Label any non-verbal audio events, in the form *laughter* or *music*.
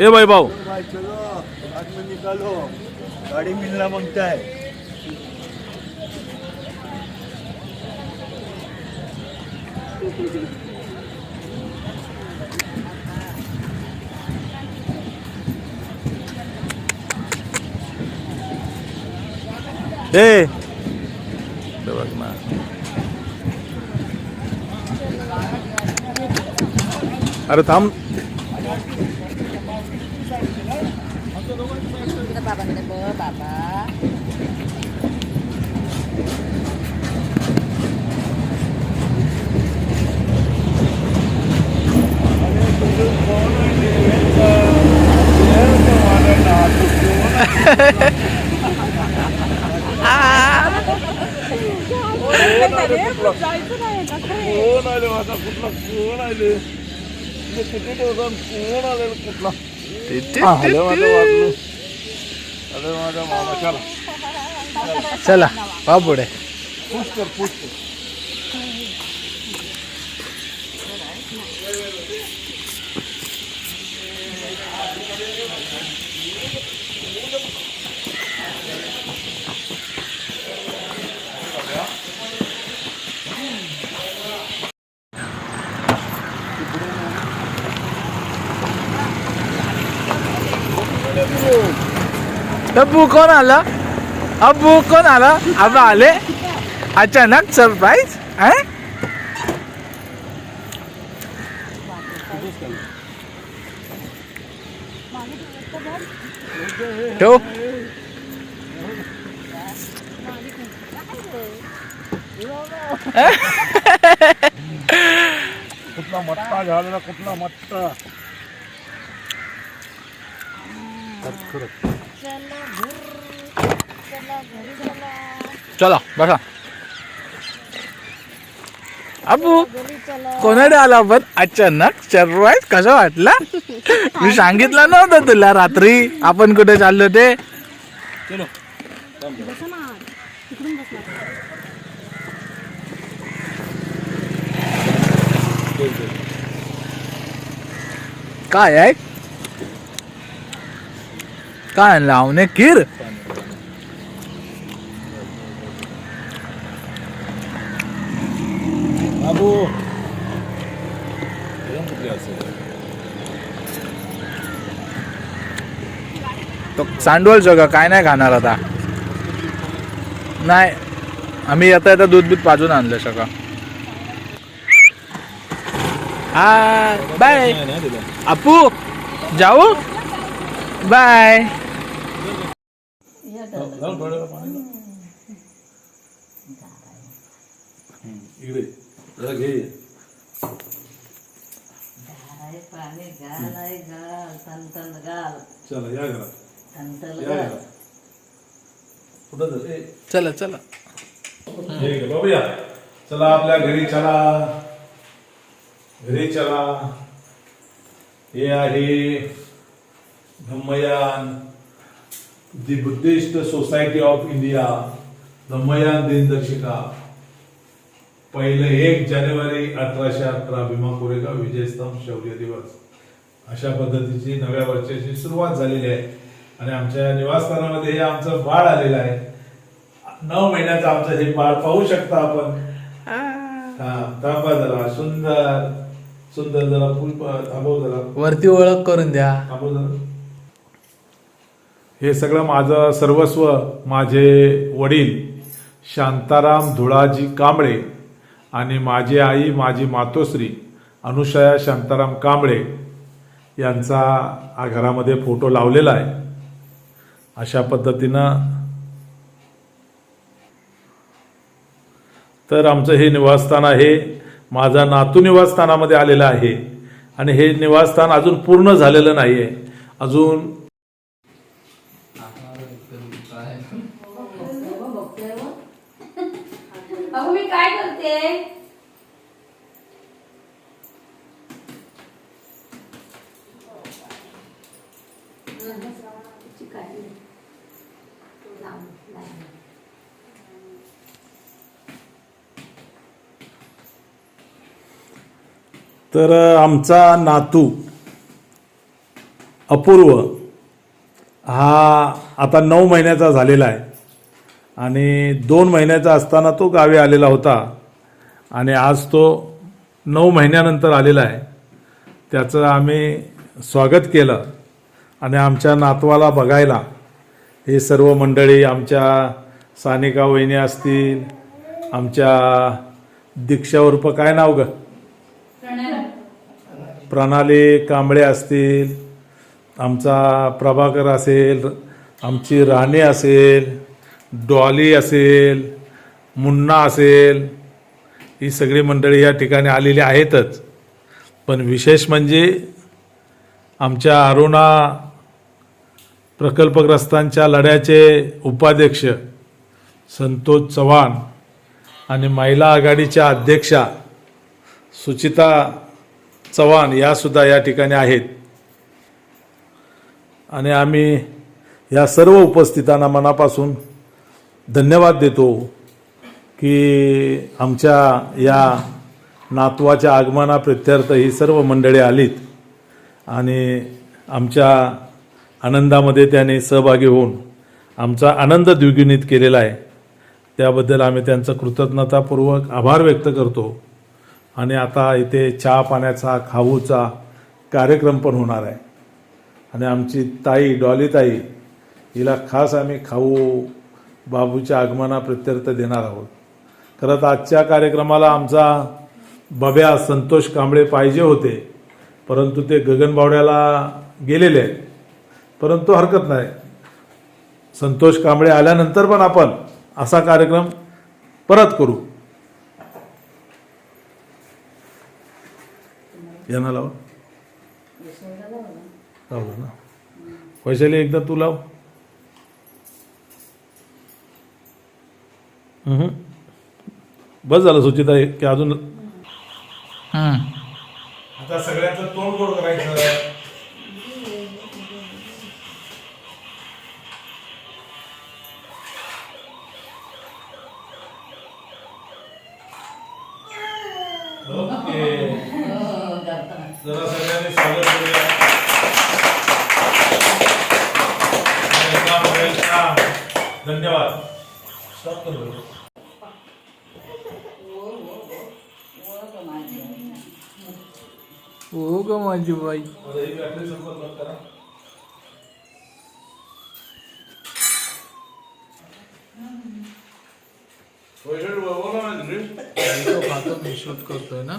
ए भाई भाऊ. भाई चलो आज में निकालो गाड़ी मिलना मांगता है ए. ते बघ ना अरे थांब. बाबांकडे बघ बाबा कोण आले चला. चला वा पुढे अब्बू कोण आला? अब्बू कोण आला? आबा आले? अचानक सरप्राईज ठेव? कुठला मट्टा झाला कुठला मट्टा? चला बसा. अब्बू कोणाकडे आला आपण अचानक सरप्राईज कसं वाटला? मी सांगितलं नव्हतं तुला रात्री. आपण कुठे चाललो ते? काय आहे? काय लावणे खीर बाबू. तो सांडवल सगळं काय नाही खाणार आता. नाही आम्ही येता येता दूध बीध पाजून आणलं सगळं. हा बाय. अपू जाऊ? बाय. इकडे जरा घे पाणी तंतन चला या घरात तंतल या घरात कुठं जात? ए, चला चला हे घे, चला आपल्या घरी चला घरी चला हे आहे Dhammayan the Buddhist society of India Dhammayan दिनदर्शिका पहिलं एक जानेवारी अठराशे अठरा भीमा कोरेगाव विजयस्तंभ शौर्य दिवस. अशा पद्धतीची नव्या वर्षाची सुरुवात झालेली आहे. आणि आमच्या निवासस्थानामध्ये हे आमचं बाळ आलेलं आहे. नऊ महिन्याचं आमचं हे बाळ पाहू शकता आपण. हा. थांबा जरा. सुंदर सुंदर जरा फुल थांबव जरा. वरती ओळख करून द्या. थांबव जरा. हे सगळं माझं सर्वस्व माझे वडील शांताराम धुळाजी कांबळे आणि माझी आई माझी मातोश्री अनुषया शांताराम कांबळे यांचा हा घरामध्ये फोटो लावलेला आहे. अशा पद्धतीनं तर आमचं हे निवासस्थान आहे. माझा नातू निवासस्थानामध्ये आलेला आहे. आणि हे निवासस्थान अजून पूर्ण झालेलं नाही आहे अजून *laughs* अहो मी काय करते? तर आमचा नातू अपूर्व हा आता नऊ महिन्याचा झालेला आहे. आणि दोन महिन्याचा असताना तो गावी आलेला होता. आणि आज तो नऊ महिन्यानंतर आलेला आहे. त्याचं आम्ही स्वागत केलं. आणि आमच्या नातवाला बघायला. हे सर्व मंडळी आमच्या सानिका वहिनी असतील आमच्या दीक्षा उर्फ काय नाव ग? प्रणाली कांबळे असतील आमचा प्रभाकर असेल आमची राणे असेल डॉली असेल मुन्ना असेल ही सगळी मंडळी या ठिकाणी आलेली आहेतच. पण विशेष म्हणजे आमच्या अरुणा प्रकल्पग्रस्तांच्या लढ्याचे उपाध्यक्ष संतोष चव्हाण आणि महिला आघाडीच्या अध्यक्षा सुचिता चव्हाण यासुद्धा या ठिकाणी आहेत. आणि आम्ही या सर्व उपस्थितांना मनापासून धन्यवाद देतो की आमच्या या नातवाच्या आगमना प्रत्यर्थ ही सर्व मंडळी आलीत आणि आमच्या आनंदामध्ये त्याने सहभागी होऊन आमचा आनंद द्विगुणित केलेला आहे. त्याबद्दल आम्ही त्यांचं कृतज्ञतापूर्वक आभार व्यक्त करतो आणि आता इथे चहा पाण्याचा खाऊचा कार्यक्रम पण होणार आहे. आणि आमची ताई डॉली ताई हिला खास आम्ही खाऊ बाबूच्या आगमना प्रत्यर्थ देणार आहोत. खरं तर आजच्या कार्यक्रमाला आमचा बब्या संतोष कांबळे पाहिजे होते परंतु ते गगनबावड्याला गेलेले आहेत. परंतु हरकत नाही. संतोष कांबळे आल्यानंतर पण आपण असा कार्यक्रम परत करू. यांना लाव. लावलं ना? वैशाली एकदा तू लाव. बस झालं सुचिता हे की अजून हम्म. आता सगळ्यांचं तोंड गोड करायचं ओके जरा सगळ्यांनी स्वागत करूया. धन्यवाद स्टॉप कर. बरं. हो ग माझी बाई शूट करतोय ना.